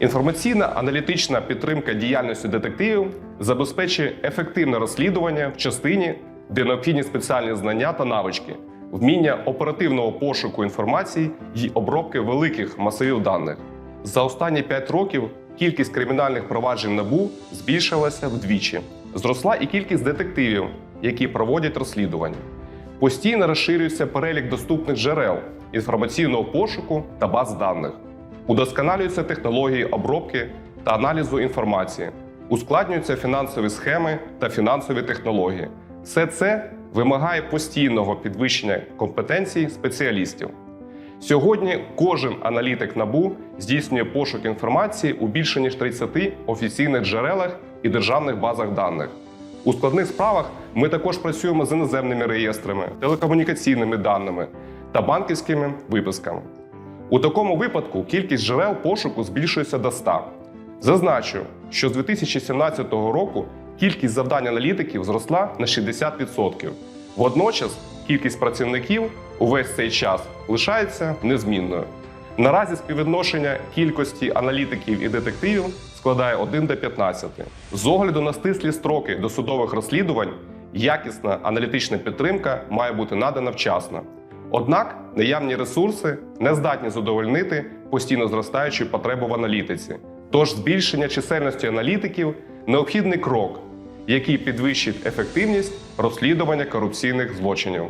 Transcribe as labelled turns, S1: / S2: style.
S1: Інформаційна аналітична підтримка діяльності детективів забезпечує ефективне розслідування в частині, де необхідні спеціальні знання та навички, вміння оперативного пошуку інформації і обробки великих масивів даних. За останні 5 років кількість кримінальних проваджень НАБУ збільшилася вдвічі. Зросла і кількість детективів, які проводять розслідування. Постійно розширюється перелік доступних джерел інформаційного пошуку та баз даних. Удосконалюються технології обробки та аналізу інформації, ускладнюються фінансові схеми та фінансові технології. Все це вимагає постійного підвищення компетенцій спеціалістів. Сьогодні кожен аналітик НАБУ здійснює пошук інформації у більше ніж 30 офіційних джерелах і державних базах даних. У складних справах ми також працюємо з іноземними реєстрами, телекомунікаційними даними та банківськими виписками. У такому випадку кількість джерел пошуку збільшується до 100. Зазначу, що з 2017 року кількість завдань аналітиків зросла на 60%. Водночас кількість працівників увесь цей час лишається незмінною. Наразі співвідношення кількості аналітиків і детективів складає 1 до 15. З огляду на стислі строки досудових розслідувань, якісна аналітична підтримка має бути надана вчасно. Однак наявні ресурси не здатні задовольнити постійно зростаючу потребу в аналітиці. Тож збільшення чисельності аналітиків необхідний крок, який підвищить ефективність розслідування корупційних злочинів.